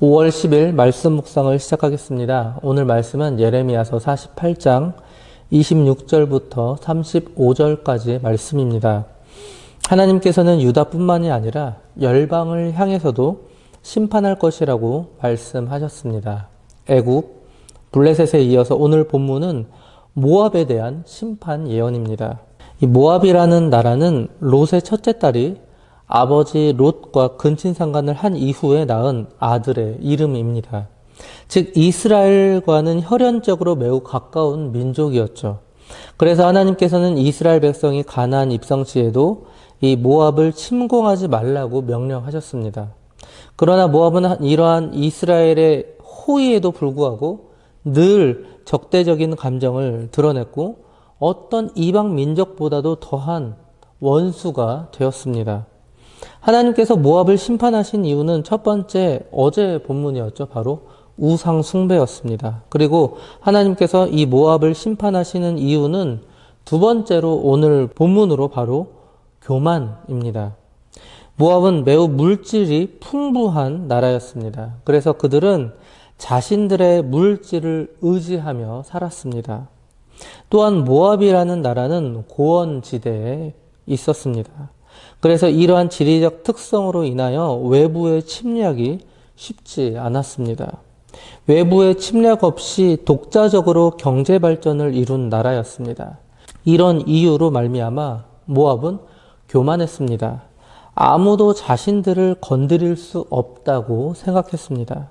5월 10일 말씀 묵상을 시작하겠습니다. 오늘 말씀은 예레미야서 48장 26절부터 35절까지의 말씀입니다. 하나님께서는 유다뿐만이 아니라 열방을 향해서도 심판할 것이라고 말씀하셨습니다. 애굽, 블레셋에 이어서 오늘 본문은 모압에 대한 심판 예언입니다. 이 모압이라는 나라는 롯의 첫째 딸이 아버지 롯과 근친 상간을 한 이후에 낳은 아들의 이름입니다. 즉 이스라엘과는 혈연적으로 매우 가까운 민족이었죠. 그래서 하나님께서는 이스라엘 백성이 가나안 입성 시에도 이 모압을 침공하지 말라고 명령하셨습니다. 그러나 모압은 이러한 이스라엘의 호의에도 불구하고 늘 적대적인 감정을 드러냈고 어떤 이방 민족보다도 더한 원수가 되었습니다. 하나님께서 모압을 심판하신 이유는 첫 번째 어제 본문이었죠. 바로 우상 숭배였습니다. 그리고 하나님께서 이 모압을 심판하시는 이유는 두 번째로 오늘 본문으로 바로 교만입니다. 모압은 매우 물질이 풍부한 나라였습니다. 그래서 그들은 자신들의 물질을 의지하며 살았습니다. 또한 모압이라는 나라는 고원 지대에 있었습니다. 그래서 이러한 지리적 특성으로 인하여 외부의 침략이 쉽지 않았습니다. 외부의 침략 없이 독자적으로 경제 발전을 이룬 나라였습니다. 이런 이유로 말미암아 모압은 교만했습니다. 아무도 자신들을 건드릴 수 없다고 생각했습니다.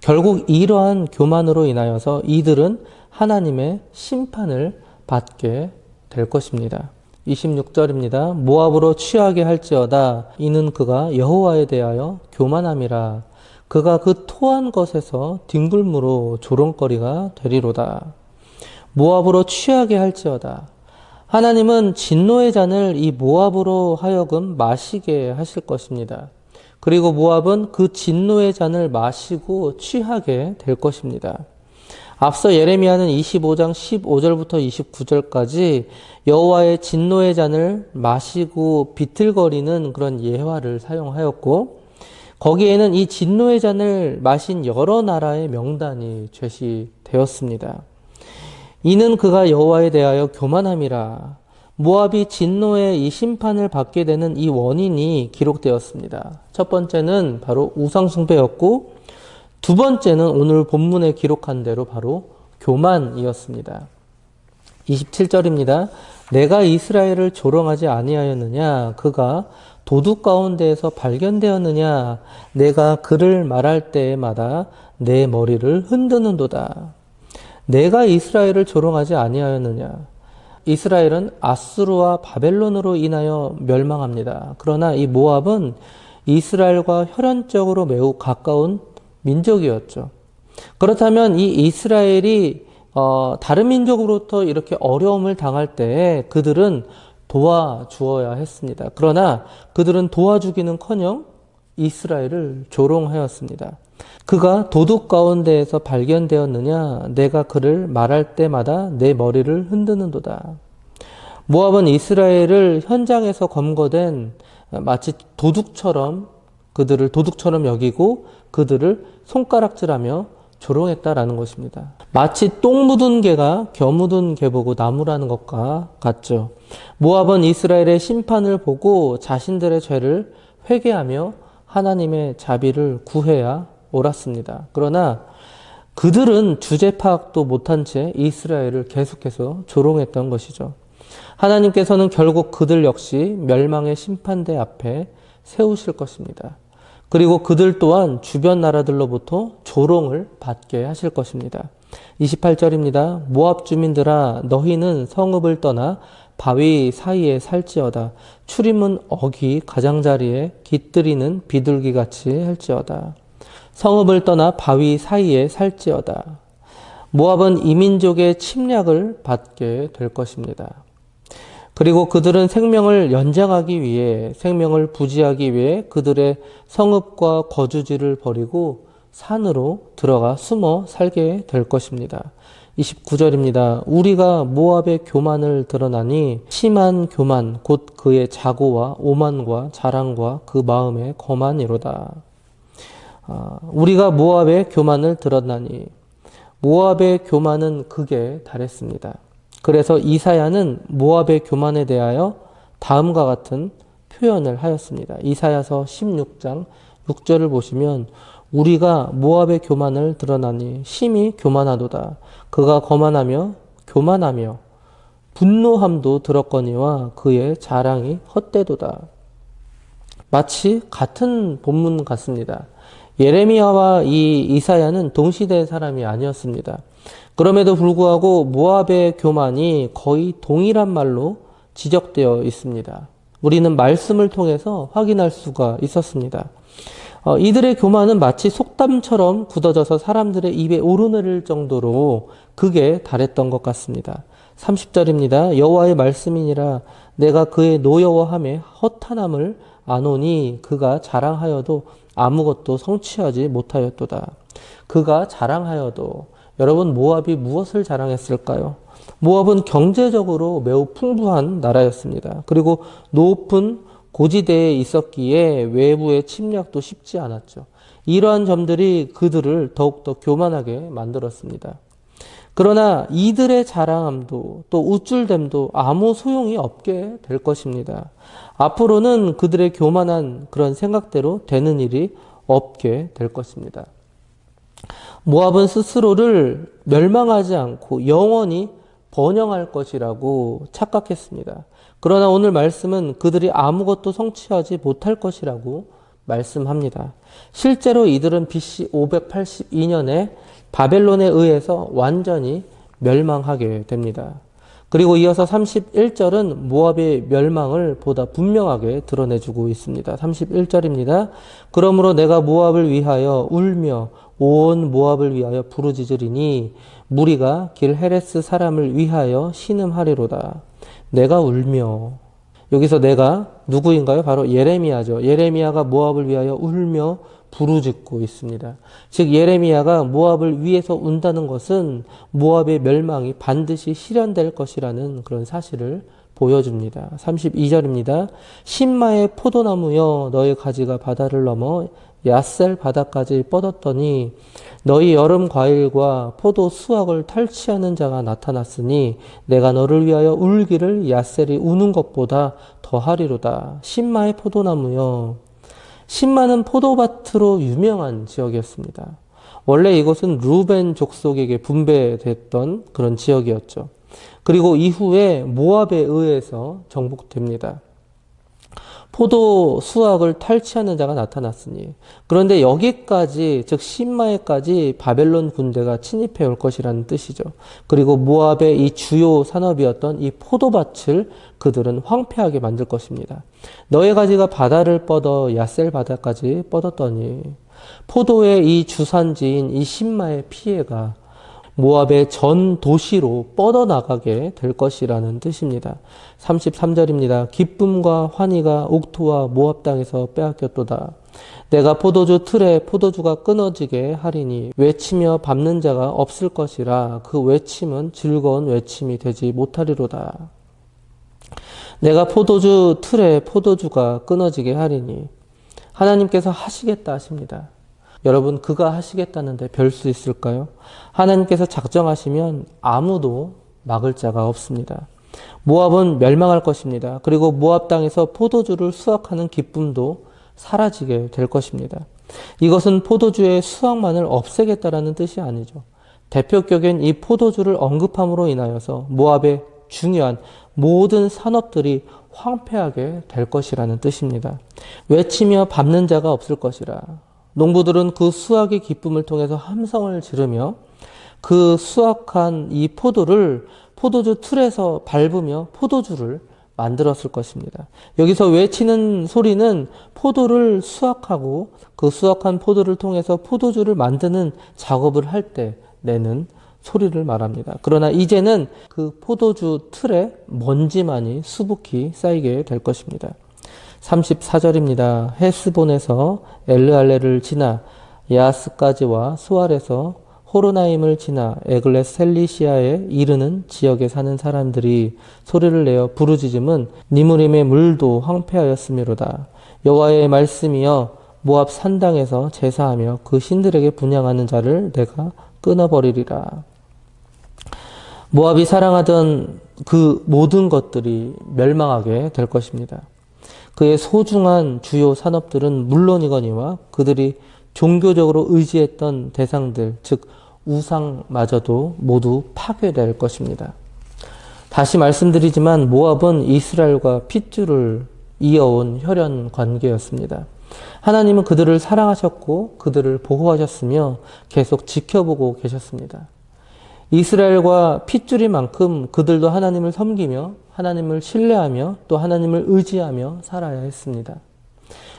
결국 이러한 교만으로 인하여서 이들은 하나님의 심판을 받게 될 것입니다. 26절입니다. 모압으로 취하게 할지어다 이는 그가 여호와에 대하여 교만함이라 그가 그 토한 것에서 뒹굴무로 조롱거리가 되리로다. 모압으로 취하게 할지어다. 하나님은 진노의 잔을 이 모압으로 하여금 마시게 하실 것입니다. 그리고 모압은 그 진노의 잔을 마시고 취하게 될 것입니다. 앞서 예레미야는 25장 15절부터 29절까지 여호와의 진노의 잔을 마시고 비틀거리는 그런 예화를 사용하였고 거기에는 이 진노의 잔을 마신 여러 나라의 명단이 제시되었습니다. 이는 그가 여호와에 대하여 교만함이라 모압이 진노의 이 심판을 받게 되는 이 원인이 기록되었습니다. 첫 번째는 바로 우상 숭배였고 두 번째는 오늘 본문에 기록한 대로 바로 교만이었습니다. 27절입니다. 내가 이스라엘을 조롱하지 아니하였느냐? 그가 도둑 가운데에서 발견되었느냐? 내가 그를 말할 때마다 내 머리를 흔드는도다. 내가 이스라엘을 조롱하지 아니하였느냐? 이스라엘은 아수르와 바벨론으로 인하여 멸망합니다. 그러나 이 모압은 이스라엘과 혈연적으로 매우 가까운 민족이었죠. 그렇다면 이 이스라엘이 어, 다른 민족으로부터 이렇게 어려움을 당할 때 그들은 도와주어야 했습니다. 그러나 그들은 도와주기는커녕 이스라엘을 조롱하였습니다. 그가 도둑 가운데에서 발견되었느냐? 내가 그를 말할 때마다 내 머리를 흔드는도다. 모압은 이스라엘을 현장에서 검거된 마치 도둑처럼 그들을 도둑처럼 여기고 그들을 손가락질하며 조롱했다라는 것입니다. 마치 똥 묻은 개가 겨 묻은 개 보고 나무라는 것과 같죠. 모압은 이스라엘의 심판을 보고 자신들의 죄를 회개하며 하나님의 자비를 구해야 옳았습니다. 그러나 그들은 주제 파악도 못한 채 이스라엘을 계속해서 조롱했던 것이죠. 하나님께서는 결국 그들 역시 멸망의 심판대 앞에 세우실 것입니다. 그리고 그들 또한 주변 나라들로부터 조롱을 받게 하실 것입니다. 28절입니다. 모압 주민들아 너희는 성읍을 떠나 바위 사이에 살지어다. 출입은 어기 가장자리에 깃들이는 비둘기 같이 할지어다. 성읍을 떠나 바위 사이에 살지어다. 모압은 이민족의 침략을 받게 될 것입니다. 그리고 그들은 생명을 연장하기 위해 생명을 부지하기 위해 그들의 성읍과 거주지를 버리고 산으로 들어가 숨어 살게 될 것입니다. 29절입니다. 우리가 모압의 교만을 드러나니 심한 교만 곧 그의 자고와 오만과 자랑과 그 마음의 거만이로다. 아, 우리가 모압의 교만을 들었나니 모압의 교만은 극에 달했습니다. 그래서 이사야는 모압의 교만에 대하여 다음과 같은 표현을 하였습니다. 이사야서 16장 6절을 보시면 우리가 모압의 교만을 드러나니 심히 교만하도다. 그가 거만하며 교만하며 분노함도 들었거니와 그의 자랑이 헛되도다. 마치 같은 본문 같습니다. 예레미야와 이 이사야는 동시대 사람이 아니었습니다. 그럼에도 불구하고 모압의 교만이 거의 동일한 말로 지적되어 있습니다. 우리는 말씀을 통해서 확인할 수가 있었습니다. 어, 이들의 교만은 마치 속담처럼 굳어져서 사람들의 입에 오르내릴 정도로 극에 달했던 것 같습니다. 30절입니다. 여호와의 말씀이니라 내가 그의 노여워함에 허탄함을 아노니 그가 자랑하여도 아무것도 성취하지 못하였도다. 그가 자랑하여도 여러분 모압이 무엇을 자랑했을까요? 모압은 경제적으로 매우 풍부한 나라였습니다. 그리고 높은 고지대에 있었기에 외부의 침략도 쉽지 않았죠. 이러한 점들이 그들을 더욱더 교만하게 만들었습니다. 그러나 이들의 자랑함도 또 우쭐됨도 아무 소용이 없게 될 것입니다. 앞으로는 그들의 교만한 그런 생각대로 되는 일이 없게 될 것입니다. 모압은 스스로를 멸망하지 않고 영원히 번영할 것이라고 착각했습니다. 그러나 오늘 말씀은 그들이 아무것도 성취하지 못할 것이라고 말씀합니다. 실제로 이들은 BC 582년에 바벨론에 의해서 완전히 멸망하게 됩니다. 그리고 이어서 31절은 모압의 멸망을 보다 분명하게 드러내주고 있습니다. 31절입니다. 그러므로 내가 모압을 위하여 울며 온 모압을 위하여 부르짖으리니 무리가 길 헤레스 사람을 위하여 신음하리로다. 내가 울며 여기서 내가 누구인가요? 바로 예레미야죠. 예레미야가 모압을 위하여 울며 부르짖고 있습니다. 즉 예레미야가 모압을 위해서 운다는 것은 모압의 멸망이 반드시 실현될 것이라는 그런 사실을 보여줍니다. 32절입니다. 신마의 포도나무여 너의 가지가 바다를 넘어 야셀 바다까지 뻗었더니 너희 여름 과일과 포도 수확을 탈취하는 자가 나타났으니 내가 너를 위하여 울기를 야셀이 우는 것보다 더하리로다. 신마의 포도나무여. 신마는 포도밭으로 유명한 지역이었습니다. 원래 이곳은 루벤 족속에게 분배됐던 그런 지역이었죠. 그리고 이후에 모압에 의해서 정복됩니다. 포도 수확을 탈취하는 자가 나타났으니 그런데 여기까지 즉 신마에까지 바벨론 군대가 침입해 올 것이라는 뜻이죠. 그리고 모압의 이 주요 산업이었던 이 포도밭을 그들은 황폐하게 만들 것입니다. 너의 가지가 바다를 뻗어 야셀 바다까지 뻗었더니 포도의 이 주산지인 이 신마의 피해가 모압의 전 도시로 뻗어나가게 될 것이라는 뜻입니다. 33절입니다. 기쁨과 환희가 옥토와 모압 땅에서 빼앗겼도다. 내가 포도주 틀에 포도주가 끊어지게 하리니 외치며 밟는 자가 없을 것이라 그 외침은 즐거운 외침이 되지 못하리로다. 내가 포도주 틀에 포도주가 끊어지게 하리니 하나님께서 하시겠다 하십니다. 여러분 그가 하시겠다는데 별 수 있을까요? 하나님께서 작정하시면 아무도 막을 자가 없습니다. 모압은 멸망할 것입니다. 그리고 모압 땅에서 포도주를 수확하는 기쁨도 사라지게 될 것입니다. 이것은 포도주의 수확만을 없애겠다라는 뜻이 아니죠. 대표격인 이 포도주를 언급함으로 인하여서 모압의 중요한 모든 산업들이 황폐하게 될 것이라는 뜻입니다. 외치며 밟는 자가 없을 것이라. 농부들은 그 수확의 기쁨을 통해서 함성을 지르며 그 수확한 이 포도를 포도주 틀에서 밟으며 포도주를 만들었을 것입니다. 여기서 외치는 소리는 포도를 수확하고 그 수확한 포도를 통해서 포도주를 만드는 작업을 할 때 내는 소리를 말합니다. 그러나 이제는 그 포도주 틀에 먼지만이 수북히 쌓이게 될 것입니다. 34절입니다. 헤스본에서 엘르알레를 지나 야스까지와 수알에서 호르나임을 지나 에글레스 셀리시아에 이르는 지역에 사는 사람들이 소리를 내어 부르짖음은 니무림의 물도 황폐하였음이로다. 여호와의 말씀이여 모압 산당에서 제사하며 그 신들에게 분양하는 자를 내가 끊어버리리라. 모압이 사랑하던 그 모든 것들이 멸망하게 될 것입니다. 그의 소중한 주요 산업들은 물론이거니와 그들이 종교적으로 의지했던 대상들, 즉 우상마저도 모두 파괴될 것입니다. 다시 말씀드리지만 모압은 이스라엘과 핏줄을 이어온 혈연 관계였습니다. 하나님은 그들을 사랑하셨고 그들을 보호하셨으며 계속 지켜보고 계셨습니다. 이스라엘과 핏줄인 만큼 그들도 하나님을 섬기며 하나님을 신뢰하며 또 하나님을 의지하며 살아야 했습니다.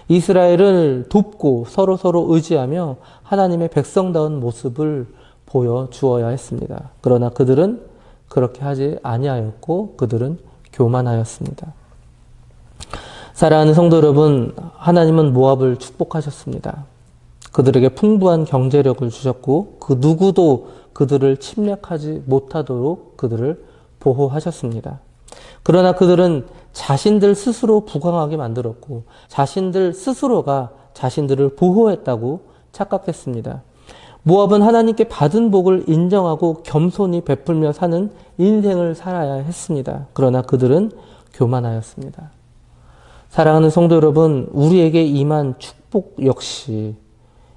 이스라엘을 돕고 서로 서로 의지하며 하나님의 백성다운 모습을 보여 주어야 했습니다. 그러나 그들은 그렇게 하지 아니하였고 그들은 교만하였습니다. 사랑하는 성도 여러분, 하나님은 모압을 축복하셨습니다. 그들에게 풍부한 경제력을 주셨고 그 누구도 그들을 침략하지 못하도록 그들을 보호하셨습니다. 그러나 그들은 자신들 스스로 부강하게 만들었고 자신들 스스로가 자신들을 보호했다고 착각했습니다. 모압은 하나님께 받은 복을 인정하고 겸손히 베풀며 사는 인생을 살아야 했습니다. 그러나 그들은 교만하였습니다. 사랑하는 성도 여러분, 우리에게 임한 축복 역시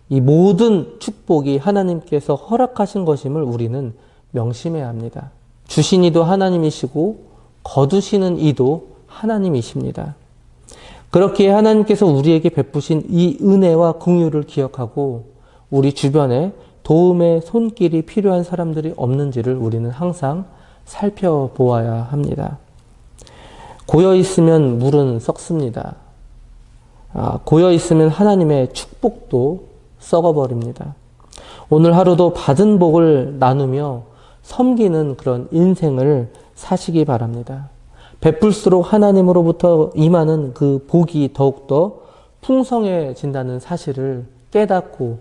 이 모든 축복이 하나님께서 허락하신 것임을 우리는 명심해야 합니다. 주신 이도 하나님이시고 거두시는 이도 하나님이십니다. 그렇게 하나님께서 우리에게 베푸신 이 은혜와 긍휼을 기억하고 우리 주변에 도움의 손길이 필요한 사람들이 없는지를 우리는 항상 살펴보아야 합니다. 고여 있으면 물은 썩습니다. 아, 고여 있으면 하나님의 축복도 썩어버립니다. 오늘 하루도 받은 복을 나누며 섬기는 그런 인생을 사시기 바랍니다. 베풀수록 하나님으로부터 임하는 그 복이 더욱더 풍성해진다는 사실을 깨닫고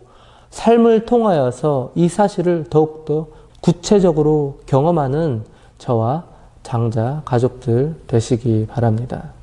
삶을 통하여서 이 사실을 더욱더 구체적으로 경험하는 저와 장자 가족들 되시기 바랍니다.